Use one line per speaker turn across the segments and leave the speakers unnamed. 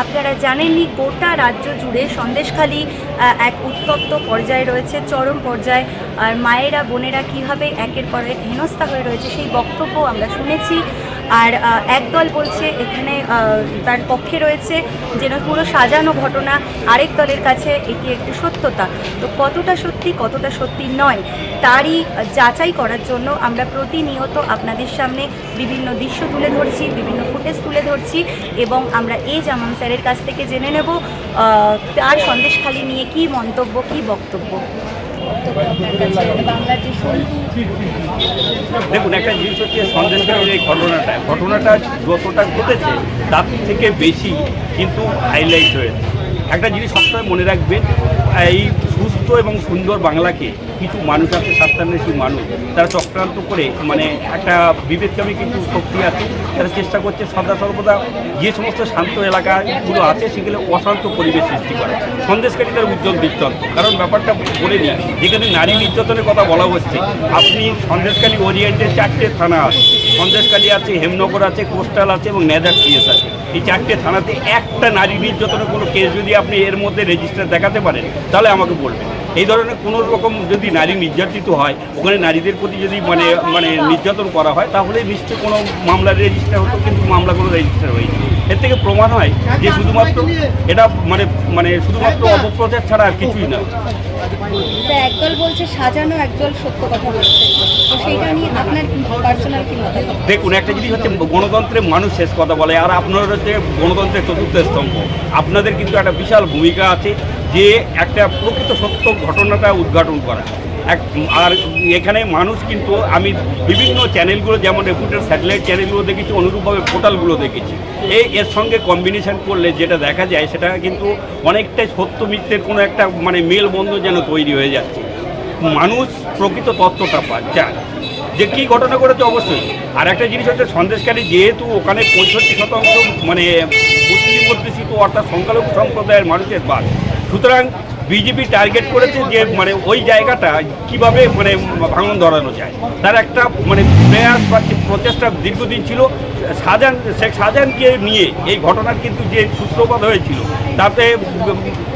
আপনারা জানেনই, গোটা রাজ্য জুড়ে সন্দেশখালি এক উত্তপ্ত পর্যায়ে রয়েছে, চরম পর্যায়ে। আর মায়েরা, বোনেরা কীভাবে একের পর এক হেনস্থা হয়ে রয়েছে সেই বক্তব্য আমরা শুনেছি। আর একদল বলছে এখানে তার পক্ষে রয়েছে যেন পুরো সাজানো ঘটনা, আরেক দলের কাছে এটি একটি সত্যতা। তো কতটা সত্যি কতটা সত্যি নয়, তারই যাচাই করার জন্য আমরা প্রতিনিয়ত আপনাদের সামনে বিভিন্ন দৃশ্য তুলে ধরছি, বিভিন্ন ফুটেজ তুলে ধরছি এবং আমরা এ জামান স্যারের কাছ থেকে জেনে নেব তার সন্দেশখালি নিয়ে কি মন্তব্য, কি বক্তব্য।
দেখুন, একটা জিনিস হচ্ছে সন্দেশকারীর এই ঘটনাটা ঘটনাটা যতটা ঘটেছে, তার থেকে বেশি কিন্তু হাইলাইট হয়েছে। একটা জিনিস সবসময় মনে রাখবেন, এই সুস্থ এবং সুন্দর বাংলাকে কিছু মানুষ আছে সাতান্নশী মানুষ। তারা চক্রান্ত করে মানে একটা বিবেককামী কিছু শক্তি আছে, তারা চেষ্টা করছে সদা সর্বদা যে সমস্ত শান্ত এলাকাগুলো আছে, সেগুলো অশান্ত পরিবেশ সৃষ্টি করে সন্দেশকারী তার উজ্জ্বল দৃষ্টান্ত। কারণ ব্যাপারটা বলে নিই, যেখানে নারী নির্যাতনের কথা বলা হচ্ছে, আপনি সন্দেশকালী ওরিয়েন্টের চারটে থানা আছে। সন্দেশকালী আছে, হেমনগর আছে, কোস্টাল আছে এবং নেদার সিএস আছে। এই চারটে থানাতে একটা নারী নির্যাতনের কোনো কেস যদি আপনি এর মধ্যে রেজিস্টার দেখাতে পারেন, তাহলে আমাকে বলবেন। এই ধরনের কোনো রকম যদি নারী নির্যাতিত হয় ওখানে নারীদের প্রতি যদি মানে মানে নির্যাতন করা হয় তাহলে নিশ্চয়ই কোনো মামলা রেজিস্টার হতো কিন্তু মামলা কোনো রেজিস্টার হয়নি। এর থেকে প্রমাণ হয় যে শুধুমাত্র এটা মানে মানে শুধুমাত্র অপপ্রচার ছাড়া আর কিছুই না।
একদল বলছে সাজানো একদল সত্য কথা বলছে। তো সেইটা নিয়ে আপনার পার্সোনাল কি মতামত?
দেখুন একটা জিনিস হচ্ছে গণতন্ত্রে মানুষ শেষ কথা বলে আর আপনার হচ্ছে গণতন্ত্রের চতুর্থ স্তম্ভ। আপনাদের কিন্তু একটা বিশাল ভূমিকা আছে যে একটা প্রকৃত সত্য ঘটনাটা উদ্ঘাটন করা। এক, আর এখানে মানুষ কিন্তু, আমি বিভিন্ন চ্যানেলগুলো যেমন রেপুটেড স্যাটেলাইট চ্যানেলগুলো দেখেছি, অনুরূপভাবে পোর্টালগুলো দেখেছি। এই, এর সঙ্গে কম্বিনেশন করলে যেটা দেখা যায়, সেটা কিন্তু অনেকটাই সত্য মিথ্যের কোনো একটা মানে মেলবন্ধ যেন তৈরি হয়ে যাচ্ছে। মানুষ প্রকৃত তত্ত্বটা পায় চায়। যে কী ঘটনা ঘটেছে অবশ্যই। আর একটা জিনিস হচ্ছে, সন্দেশকারী যেহেতু ওখানে পঁয়ষট্টি শতাংশ মানে অর্থাৎ সংখ্যালঘু সম্প্রদায়ের মানুষের বাস। সুতরাং বিজেপি টার্গেট করেছে যে মানে ওই জায়গাটা কীভাবে মানে ভাঙন ধরানো যায়। তার একটা মানে প্রয়াস বা প্রচেষ্টা দীর্ঘদিন ছিল। শাহজাহান শেখ শাহজাহানকে নিয়ে এই ঘটনার কিন্তু যে সূত্রপাত হয়েছিল তাতে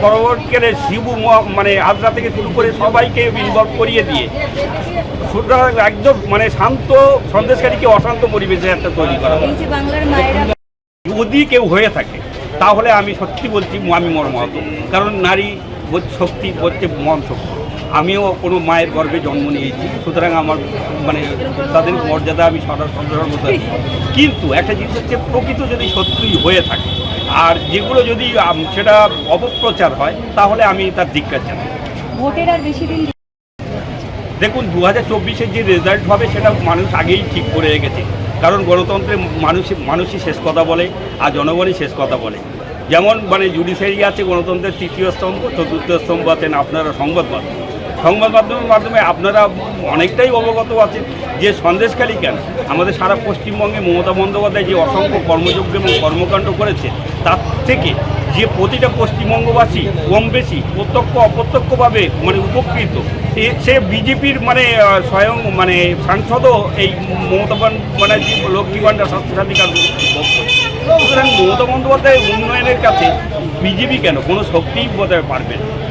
পরবর্তীকালে শিবু মানে আদ্রা থেকে শুরু করে সবাইকে ইনভলভ করিয়ে দিয়ে সুতরাং একদম মানে শান্ত সন্দেশকারীকে অশান্ত পরিবেশে একটা তৈরি করা যদি কেউ হয়ে থাকে তাহলে আমি সত্যি বলছি আমি মর্মাহত কারণ নারী শক্তি হচ্ছে মন শক্তি। আমিও কোনো মায়ের গর্ভে জন্ম নিয়েছি সুতরাং আমার মানে তাদের মর্যাদা আমি সদা দিই। কিন্তু একটা জিনিস হচ্ছে প্রকৃত যদি সত্যি হয়ে থাকে আর যেগুলো যদি সেটা অপপ্রচার হয় তাহলে আমি তার ধিক্কার জানাই।
ভোটের আর বেশি দিন
দেখুন দু হাজার চব্বিশের যে রেজাল্ট হবে সেটা মানুষ আগেই ঠিক করে রেখেছে। কারণ গণতন্ত্রে মানুষ মানুষই শেষ কথা বলে আর জনগণই শেষ কথা বলে। যেমন মানে জুডিশিয়ারি আছে, গণতন্ত্রের তৃতীয় স্তম্ভ, চতুর্থ স্তম্ভ আছেন, আপনারা সংবাদ মাধ্যম। সংবাদ মাধ্যমের মাধ্যমে আপনারা অনেকটাই অবগত আছেন যে সন্দেশকারী কেন? আমাদের সারা পশ্চিমবঙ্গে মমতা বন্দ্যোপাধ্যায় যে অসংখ্য কর্মযোগ্য এবং কর্মকাণ্ড করেছে তার থেকে যে প্রতিটা পশ্চিমবঙ্গবাসী কম বেশি প্রত্যক্ষ অপ্রত্যক্ষভাবে মানে উপকৃত সে বিজেপির মানে স্বয়ং মানে সাংসদও এই মমতা ব্যানার্জি লক্ষ্মী ভাণ্ডার স্বাস্থ্যসাথী কার্ড সুতরাং মমতা বন্দ্যোপাধ্যায় উন্নয়নের কাছে বিজেপি কেন? কোনো শক্তিই বোধহয় পারবে না।